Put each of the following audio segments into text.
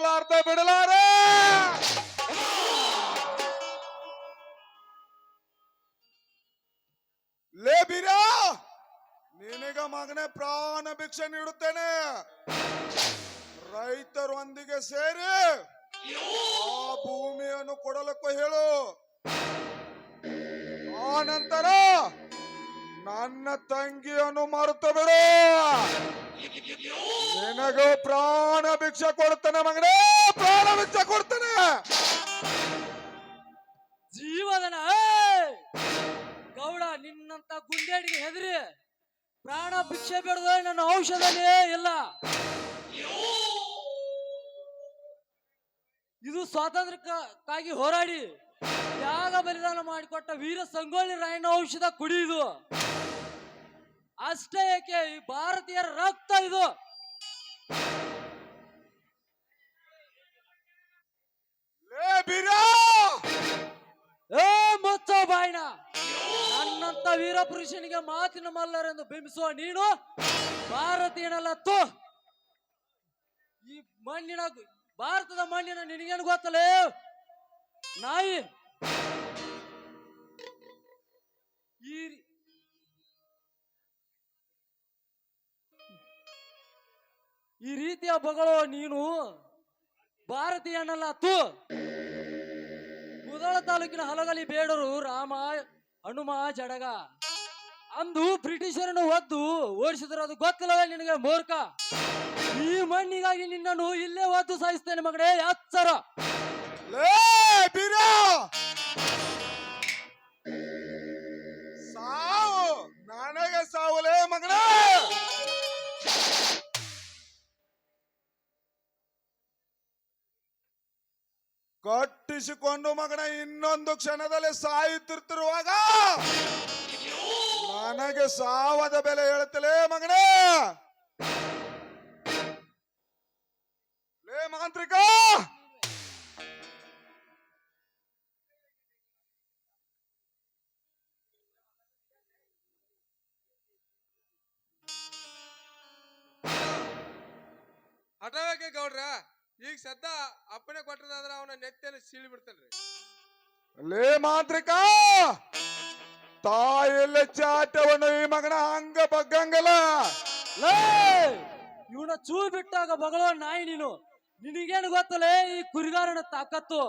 ತಗೋಲಾರ್ದ ಬಿಡಲಾರ! ಲೇ ನಿನಗ ಮಗನೇ ಪ್ರಾಣ ಭಿಕ್ಷೆ ನೀಡುತ್ತೇನೆ. ರೈತರೊಂದಿಗೆ ಸೇರಿ ಆ ಭೂಮಿಯನ್ನು ಕೊಡಲಕ್ಕೂ ಹೇಳು. ಆ ನಂತರ ನನ್ನ ತಂಗಿಯನ್ನು ಮರೆತು ಭಿಕ್ಷೆ ಕೊಡ್ತಾನ ಮಗನೇ, ಪ್ರಾಣ ಭಿಕ್ಷ ಕೊಡ್ತಾನ. ಜೀವದನ ಗೌಡ, ನಿನ್ನಂತ ಗುಂಡೇಡಿಗೆ ಹೆದರಿ, ಪ್ರಾಣ ಭಿಕ್ಷೆ ಬೇಡದ ನನ್ನ ಔಷಧನೇ ಇಲ್ಲ. ಇದು ಸ್ವಾತಂತ್ರ್ಯಕ್ಕಾಗಿ ಹೋರಾಡಿ, ತ್ಯಾಗ ಬಲಿದಾನ ಮಾಡಿಕೊಟ್ಟ ವೀರ ಸಂಗೊಳ್ಳಿ ರಾಯಣ್ಣ ಔಷಧ ಕುಡಿಯುದು ಅಷ್ಟೇ ಏಕೆ, ಈ ಭಾರತೀಯರ ರಕ್ತ ಇದು. ಲೇ ಬೀರ! ಏ ಮುಚ್ಚೋ ಬಾಯ್ನ! ನನ್ನಂತ ವೀರ ಪುರುಷನಿಗೆ ಮಾತಿನ ಮಲ್ಲರೆಂದು ಬಿಂಬಿಸುವ ನೀನು ಭಾರತೀಯನಲ್ಲತ್ತು ಈ ಮಣ್ಣಿನ, ಭಾರತದ ಮಣ್ಣಿನ ನಿನಗೇನು ಗೊತ್ತಲೇ? ನಾಯಿ! ಈ ಈ ರೀತಿಯ ಬಗಳು ನೀನು ಭಾರತೀಯನಲ್ಲ ತು ಮುದಳ ತಾಲೂಕಿನ ಹಲಗಲಿ ಬೇಡರು ರಾಮ, ಹನುಮ, ಜಡಗ. ಅಂದು ಬ್ರಿಟಿಷರನ್ನು ಒದ್ದು ಓಡಿಸಿದ್ರು, ಅದು ಗೊತ್ತಿಲ್ಲವೇ ನಿನಗೆ ಮೂರ್ಖ. ಈ ಮಣ್ಣಿಗಾಗಿ ನಿನ್ನನ್ನು ಇಲ್ಲೇ ಒದ್ದು ಸಾಯಿಸ್ತೇನೆ ಮಗನೇ ಬೀರ. ಸಾವು, ನನಗೆ ಸಾವುಲೇ ಮಗನೇ. ಕಟ್ಟಿಸಿಕೊಂಡು ಮಗನ ಇನ್ನೊಂದು ಕ್ಷಣದಲ್ಲಿ ಸಾಯುತ್ತಿರ್ತಿರುವಾಗ ನನಗೆ ಸಾವದ ಬೆಲೆ ಹೇಳ್ತಲೇ ಮಗನೇ. ಲೇ ಮಾಂತ್ರಿಕ. ಹಠವಾಗಿ ಗೌಡ್ರ. ಈಗ ಸದ್ದ ಅಪ್ಪನೆ ಕೊಟ್ಟದಾದ್ರ ಅವನ ನೆತ್ತಿಯಲ್ಲಿ ಸೀಳಿ ಬಿಡ್ತಾನ್ರಿ. ಲೇ ಮಾಂತ್ರಿಕ! ತಾಯಿಲ್ಲ ಚಾಟವನ್ನು ಈ ಮಗನ ಹಂಗ ಬಗ್ಗಂಗಲ್ಲ. ಲೇ! ಇವನ ಚೂ ಬಿಟ್ಟಾಗ ಬಗಳೋ ನಾಯಿ ನೀನು. ನಿನಗೇನು ಗೊತ್ತಲೇ ಈ ಕುರಿಗಾರನ ತಾಕತ್ತು?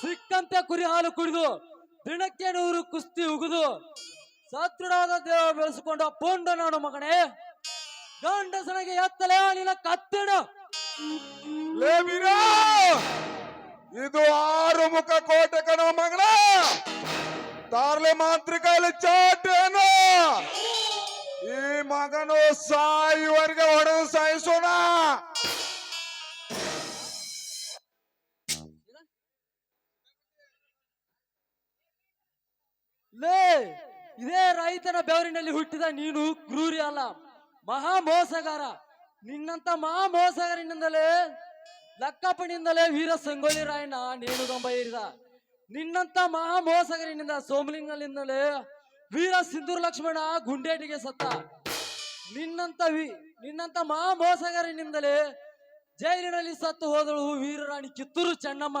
ಸಿಕ್ಕಂತೆ ಕುರಿ ಹಾಲು ಕುಡಿದು ದಿನಕ್ಕೆ ನೂರು ಕುಸ್ತಿ ಉಗಿದು ಸತ್ರುಡಾದ ದೇವ ಬೆಳೆಸಿಕೊಂಡ ಪೋಂಡ ನಾನು ಮಗನೇ ಗಂಡಸನಿಗೆ ಎತ್ತಲೇ ನಿನ್ನ ಕತ್ತಿಡ. ಲೇ ವೀರ ಇದು ಆರು ಮುಖ ಕೋಟೆ ಕಣ ಮಗನ ತಾರ್ಲೆ ಮಾಂತ್ರಿಕಲ್ಲಿ ಚಾಟೇನು ಈ ಮಗನು ಸಾಯುವರೆಗೆ ಹೊಡೆದು ಸಾಯಿಸೋಣ! ಲೇ, ಇದೇ ರೈತನ ಬೆವರಿನಲ್ಲಿ ಹುಟ್ಟಿದ ನೀನು ಕ್ರೂರಿ ಅಲ್ಲ, ಮಹಾ ಮೋಸಗಾರ. ನಿನ್ನಂತ ಮಹಾ ಮೋಸಗಾರನಿಂದಲೇ ಲಕ್ಕಪ್ಪನಿಂದಲೇ ವೀರ ಸಂಗೊಳ್ಳಿ ರಾಯಣ್ಣ ನೇಣುಗಂಬ ಏರಿದ. ನಿನ್ನಂತ ಮಹಾ ಮೋಸಗರಿನಿಂದ ಸೋಮಲಿಂಗಲಿಂದಲೇ ವೀರ ಸಿಂಧೂರ್ ಲಕ್ಷ್ಮಣ ಗುಂಡೇಟಿಗೆ ಸತ್ತ. ನಿನ್ನಂತ ವಿ ನಿನ್ನಂತ ಮಹಾ ಮೋಸಗಾರನಿಂದಲೇ ಜೈಲಿನಲ್ಲಿ ಸತ್ತು ಹೋದಳು ವೀರರಾಣಿ ಕಿತ್ತೂರು ಚೆನ್ನಮ್ಮ.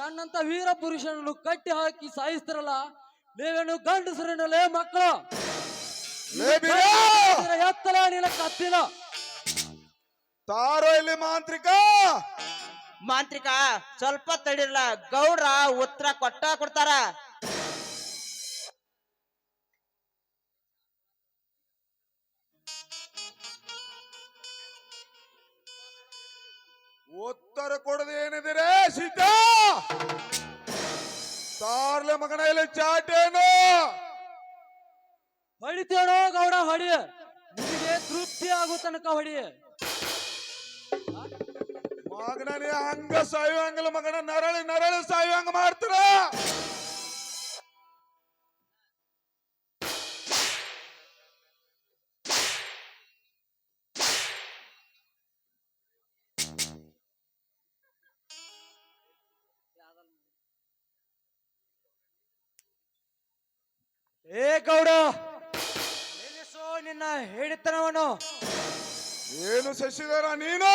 ನನ್ನಂತ ವೀರ ಪುರುಷನನ್ನು ಕಟ್ಟಿ ಹಾಕಿ ಸಾಯಿಸ್ತಿರಲ್ಲ ನೀವೇನು ಗಂಡಸರನ್ನಲೇ ಮಕ್ಕಳು? ಎತ್ತಲ ನಿನ್ನ ಕತ್ತಿನ. ತಾರೋ ಇಲ್ಲಿ ಮಾಂತ್ರಿಕ? ಮಾಂತ್ರಿಕ ಸ್ವಲ್ಪ ತಡಿರ್ಲ. ಗೌಡ್ರ ಉತ್ತರ ಕೊಟ್ಟ ಕೊಡ್ತಾರ. ಉತ್ತರ ಕೊಡದೆ ಏನಿದಿರೆ ಸಿದ್ಧ? ತಾರ್ಲೆ ಮಗನ ಇಲ್ಲಿ ಚಾಟೇನು? ಹೊಡಿತೇನೋ ಗೌಡ ಹೊಡಿ. ನಿಮಗೆ ತೃಪ್ತಿ ಆಗೋ ತನಕ ಹೊಡಿ. ಮಗನ ನೀ ಹಂಗ ಸಾಯುವಂಗಿಲ್ಲ ಮಗನ ನರಳಿ ನರಳಿ ಸಾಯುವಂಗ ಮಾಡ್ತಾರ? ಏ ಗೌಡ ನಿಲ್ಲಿಸು ನಿನ್ನ ಹೇಳಿತನವನು ಏನು ಶಶಿಧರ ನೀನು?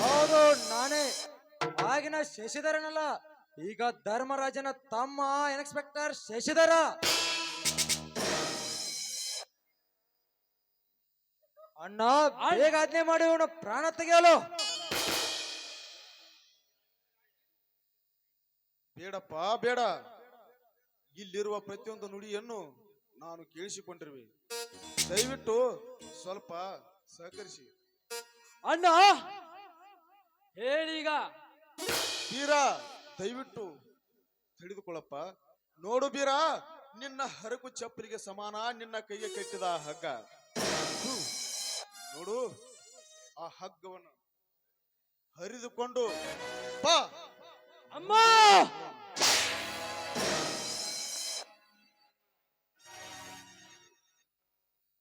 ಹೌದು ನಾನೇ. ಆಗಿನ ಶಶಿಧರನಲ್ಲ ಈಗ ಧರ್ಮರಾಜನ ತಮ್ಮ ಇನ್ಸ್ಪೆಕ್ಟರ್ ಶಶಿಧರ. ಅಣ್ಣ ಬೇಗ ಆಜ್ಞೆ ಮಾಡಿ ಇವನು ಪ್ರಾಣ ತೆಗೆಯಲು. ಬೇಡಪ್ಪ ಬೇಡ. ಇಲ್ಲಿರುವ ಪ್ರತಿಯೊಂದು ನುಡಿಯನ್ನು ನಾನು ಕೇಳಿಸಿಕೊಂಡಿರುವೆ. ದಯವಿಟ್ಟು ಸ್ವಲ್ಪ ಸಹಕರಿಸಿ. ಅಣ್ಣ! ಹೇಳೀಗ ಬೀರಾ ದಯವಿಟ್ಟು ತಿಳಿದುಕೊಳ್ಳಪ್ಪ. ನೋಡು ಬೀರಾ ನಿನ್ನ ಹರಕು ಚಪ್ಪರಿಗೆ ಸಮಾನ ನಿನ್ನ ಕೈಗೆ ಕಟ್ಟಿದ ಆ ಹಗ್ಗ. ನೋಡು ಆ ಹಗ್ಗವನ್ನು ಹರಿದುಕೊಂಡು ಬಾ. ಅಮ್ಮ!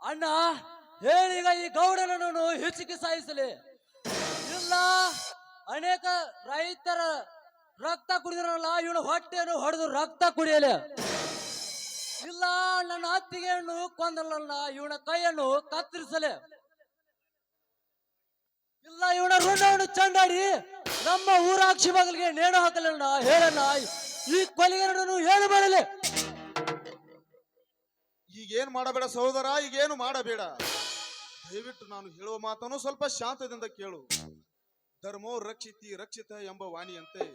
ಅಣ್ಣ ಹೇಳೀಗ ಈ ಗೌಡನನ್ನು ಹೆಚ್ಚಿಗೆ ಸಾಯಿಸಲಿ. ಇಲ್ಲ. ಅನೇಕ ರೈತರ ರಕ್ತ ಕುಡಿದಿರಲ್ಲ ಇವನು ಹೊಟ್ಟೆಯನ್ನು ಹೊಡೆದು ರಕ್ತ ಕುಡಿಯಲಿ. ಇಲ್ಲ, ನನ್ನ ಅತ್ತಿಗೆಯನ್ನು ಕೊಂದಲಲ್ಲ ಇವನ ಕೈಯನ್ನು ಕತ್ತರಿಸಲಿ. ಇಲ್ಲ ಇವನ ಋಣವನ್ನು ಚಂಡಾಡಿ, ನಮ್ಮ ಊರಾಕ್ಷಿ ಮಗಲಿಗೆ ನೇಣು ಹಾಕಲಣ್ಣ, ಹೇಳಣ್ಣ, ಈ ಕೊಲೆಗಾರನನ್ನು ಹೇಳು ಈಗ ಈಗೇನು ಮಾಡಬೇಡ ಸಹೋದರ, ಈಗೇನು ಮಾಡಬೇಡ. ದಯವಿಟ್ಟು ನಾನು ಹೇಳುವ ಮಾತನ್ನು ಸ್ವಲ್ಪ ಶಾಂತದಿಂದ ಕೇಳು. ಧರ್ಮೋ ರಕ್ಷಿತಿ ರಕ್ಷಿತ ಎಂಬ ವಾಣಿಯಂತೆ.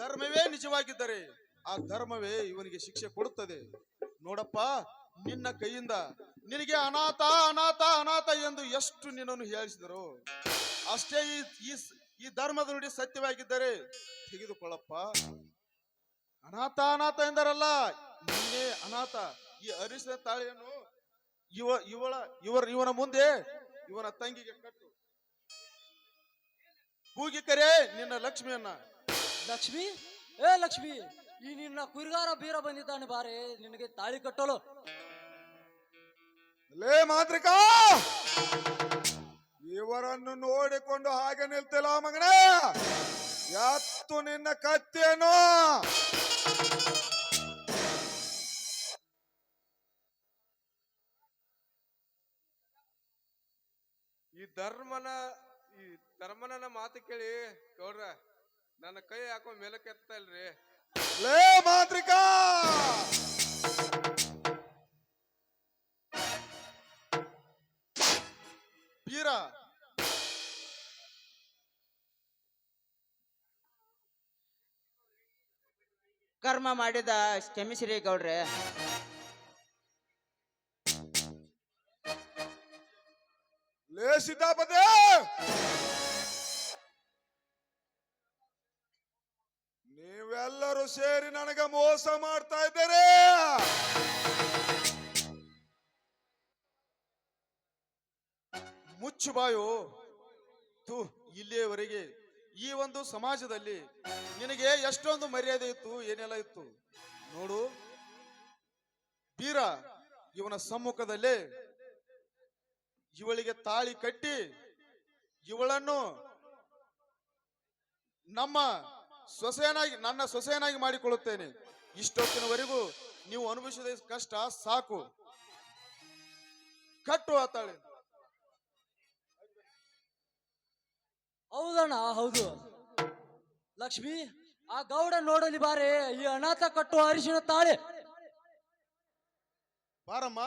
ಧರ್ಮವೇ ನಿಜವಾಗಿದ್ದರೆ ಆ ಧರ್ಮವೇ ಇವನಿಗೆ ಶಿಕ್ಷೆ ಕೊಡುತ್ತದೆ. ನೋಡಪ್ಪ, ನಿನ್ನ ಕೈಯಿಂದ ನಿನಗೆ ಅನಾಥ ಅನಾಥ ಅನಾಥ ಎಂದು ಎಷ್ಟು ನಿನ್ನನ್ನು ಹೇಳಿಸಿದರು, ಅಷ್ಟೇ ಈ ಈ ಧರ್ಮದ ನುಡಿ ಸತ್ಯವಾಗಿದ್ದರೆ ತೆಗೆದುಕೊಳ್ಳಪ್ಪ. ಅನಾಥ ಅನಾಥ ಎಂದರಲ್ಲ ನಿನ್ನೆ ಅನಾಥ. ಈ ಅರಿಸಿದ ತಾಳಿಯನ್ನು ಇವ, ಇವಳ, ಇವರ, ಇವನ ಮುಂದೆ ಇವನ ತಂಗಿಗೆ ಕಟ್ಟು. ಕೂಗಿ ಕರೆ ನಿನ್ನ ಲಕ್ಷ್ಮಿಯನ್ನ. ಲಕ್ಷ್ಮಿ? ಏ ಲಕ್ಷ್ಮಿ ಈ ನಿನ್ನ ಕುರಿಗಾರ ಬೀರ ಬಂದಿದ್ದಾನೆ ಬಾರೆ ನಿನಗೆ ತಾಳಿ ಕಟ್ಟಲು. ಲೇ ಮಾತೃಕಾ ಇವರನ್ನು ನೋಡಿಕೊಂಡು ಹಾಗೆ ನಿಲ್ತಿಲ್ಲ ಮಗನೇ. ಯಾತ್ತು ನಿನ್ನ ಕತ್ತೇನು ಈ ಧರ್ಮನ ಈ ಧರ್ಮನ ಮಾತು ಕೇಳಿ ಗೌಡ್ರ ನನ್ನ ಕೈ ಹಾಕೋ ಮೇಲಕ್ಕೆ ಎತ್ತಾ ಇಲ್ರಿ? ಲೇ ಮಾತ್ರಿಕಾ! ಬೀರ! ಕರ್ಮ ಮಾಡಿದ ಕ್ಷಮಿಸಿರಿ ಗೌಡ್ರೆ. ಲೇ ಸಿದ್ದಾಪತಿ ನೀವೆಲ್ಲರೂ ಸೇರಿ ನನಗೆ ಮೋಸ ಮಾಡ್ತಾ ಇದ್ದೀರಿ. ಮುಚ್ಚು ಬಾಯು ತು ಇಲ್ಲಿಯವರೆಗೆ ಈ ಒಂದು ಸಮಾಜದಲ್ಲಿ ನಿನಗೆ ಎಷ್ಟೊಂದು ಮರ್ಯಾದೆ ಇತ್ತು, ಏನೆಲ್ಲ ಇತ್ತು? ನೋಡು, ಬೀರ ಇವನ ಸಮ್ಮುಖದಲ್ಲಿ ಇವಳಿಗೆ ತಾಳಿ ಕಟ್ಟಿ ಇವಳನ್ನು ನಮ್ಮ ಸೊಸೆಯನಾಗಿ ನನ್ನ ಸೊಸೆಯನಾಗಿ ಮಾಡಿಕೊಳ್ಳುತ್ತೇನೆ. ಇಷ್ಟೊತ್ತಿನವರೆಗೂ ನೀವು ಅನುಭವಿಸಿದ ಕಷ್ಟ ಸಾಕು. ಕಟ್ಟು ಆ ತಾಳಿ ಹೌದಣ್ಣ ಹೌದು. ಲಕ್ಷ್ಮಿ ಆ ಗೌಡ ನೋಡಲಿ ಬಾರೆ ಈ ಅನಾಥ ಕಟ್ಟುವ ಅರಿಶಿನ ತಾಳೆ. ಬಾರಮ್ಮ.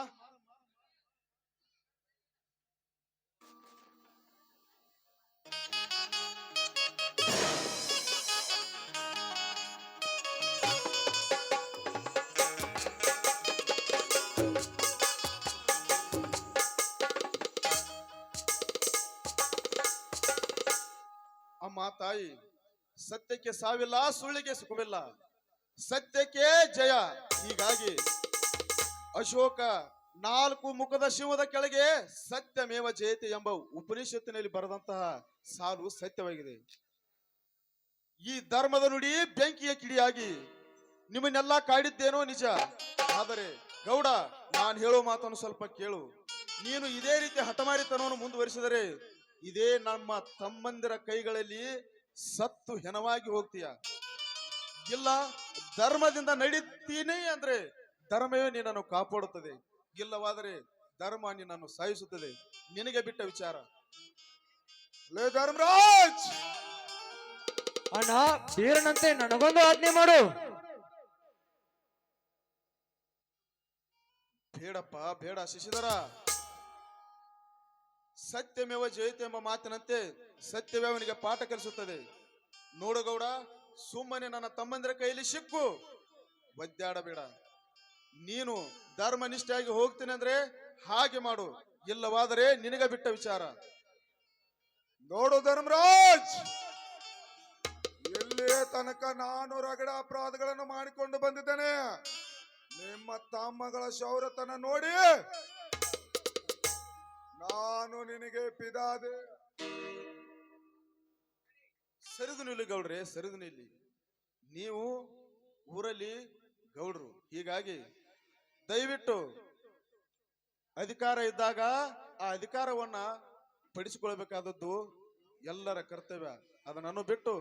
ತಾಯಿ, ಸತ್ಯಕ್ಕೆ ಸಾವಿಲ್ಲ, ಸುಳ್ಳಿಗೆ ಸುಖವಿಲ್ಲ. ಸತ್ಯಕ್ಕೆ ಜಯ. ಹೀಗಾಗಿ ಅಶೋಕ ನಾಲ್ಕು ಮುಖದ ಶಿವದ ಕೆಳಗೆ ಸತ್ಯಮೇವ ಜಯತೆ ಎಂಬ ಉಪನಿಷತ್ತಿನಲ್ಲಿ ಬರೆದಂತಹ ಸಾಲು ಸತ್ಯವಾಗಿದೆ. ಈ ಧರ್ಮದ ನುಡಿ ಬೆಂಕಿಯ ಕಿಡಿಯಾಗಿ ನಿಮ್ಮನ್ನೆಲ್ಲ ಕಾಡಿದ್ದೇನೋ ನಿಜ. ಆದರೆ ಗೌಡ, ನಾನು ಹೇಳೋ ಮಾತನ್ನು ಸ್ವಲ್ಪ ಕೇಳು. ನೀನು ಇದೇ ರೀತಿ ಹಠಮಾರಿತನವನ್ನು ಮುಂದುವರಿಸಿದರೆ ಇದೇ ನಮ್ಮ ತಮ್ಮಂದಿರ ಕೈಗಳಲ್ಲಿ ಸತ್ತು ಹೆನವಾಗಿ ಹೋಗ್ತೀಯ? ಇಲ್ಲ ಧರ್ಮದಿಂದ ನಡೀತೀನಿ ಅಂದ್ರೆ ಧರ್ಮವೇ ನಿನ್ನನ್ನು ಕಾಪಾಡುತ್ತದೆ. ಇಲ್ಲವಾದರೆ ಧರ್ಮ ನಿನ್ನನ್ನು ಸಾಯಿಸುತ್ತದೆ. ನಿನಗೆ ಬಿಟ್ಟ ವಿಚಾರ? ಲೇ ಧರ್ಮರಾಜ್! ಅಣ್ಣ ಬೀರನಂತೆ ನನಗೊಂದು ಆಜ್ಞೆ ಮಾಡು. ಬೇಡಪ್ಪ ಬೇಡ ಶಶಿಧರ. ಸತ್ಯಮೇವ ಜಯತೆ ಎಂಬ ಮಾತಿನಂತೆ ಸತ್ಯವೇ ಅವನಿಗೆ ಪಾಠ ಕಲಿಸುತ್ತದೆ. ನೋಡು ಗೌಡ, ಸುಮ್ಮನೆ ನನ್ನ ತಮ್ಮಂದಿರ ಕೈಯಲ್ಲಿ ಸಿಕ್ಕು. ಒದ್ದಾಡಬೇಡ. ನೀನು ಧರ್ಮನಿಷ್ಠೆಯಾಗಿ ಹೋಗ್ತೀನಿ ಅಂದ್ರೆ ಹಾಗೆ ಮಾಡು. ಇಲ್ಲವಾದರೆ ನಿನಗೆ ಬಿಟ್ಟ ವಿಚಾರ. ನೋಡು ಧರ್ಮರಾಜ್! ಇಲ್ಲಿಯ ತನಕ ನಾನು ರಗಡ ಅಪರಾಧಗಳನ್ನು ಮಾಡಿಕೊಂಡು ಬಂದಿದ್ದೇನೆ. ನಿಮ್ಮ ತಮ್ಮಗಳ ಶೌರ್ಯತನ ನೋಡಿ ನಾನು ನಿನಗೆ ಪಿದಾದೆ. ಸರಿದು ನಿಲ್ಲಿ ಗೌಡ್ರೆ, ಸರಿದು ನಿಲ್ಲಿ. ನೀವು ಊರಲ್ಲಿ ಗೌಡ್ರು. ಹೀಗಾಗಿ ದಯವಿಟ್ಟು ಅಧಿಕಾರ ಇದ್ದಾಗ ಆ ಅಧಿಕಾರವನ್ನ ಪಡಿಸಿಕೊಳ್ಬೇಕಾದದ್ದು ಎಲ್ಲರ ಕರ್ತವ್ಯ. ಅದನ್ನು ಬಿಟ್ಟು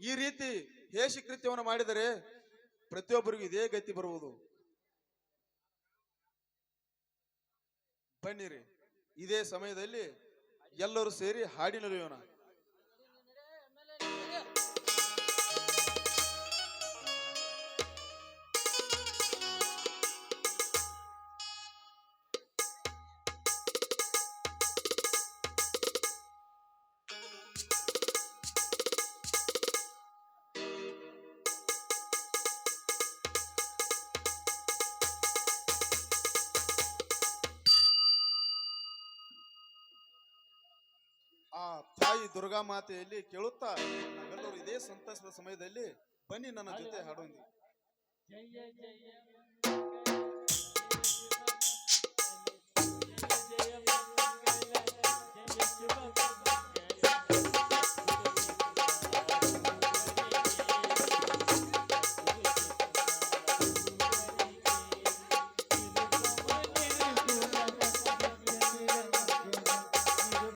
ಈ ರೀತಿ ಹೇಸಿ ಕೃತ್ಯವನ್ನು ಮಾಡಿದರೆ ಪ್ರತಿಯೊಬ್ಬರಿಗೂ ಇದೇ ಗತಿ ಬರುವುದು. ಬನ್ನಿರಿ. ಇದೇ ಸಮಯದಲ್ಲಿ ಎಲ್ಲರೂ ಸೇರಿ ಹಾಡಿನಲಿಯೋಣ ದುರ್ಗಾ ಮಾತೆಯಲ್ಲಿ ಕೇಳುತ್ತಾ ನಾವೆಲ್ಲರೂ ಇದೇ ಸಂತಸದ ಸಮಯದಲ್ಲಿ ಬನ್ನಿ ನನ್ನ ಜೊತೆ ಹಾಡೊಂದಿ ಜಯ ಜಯ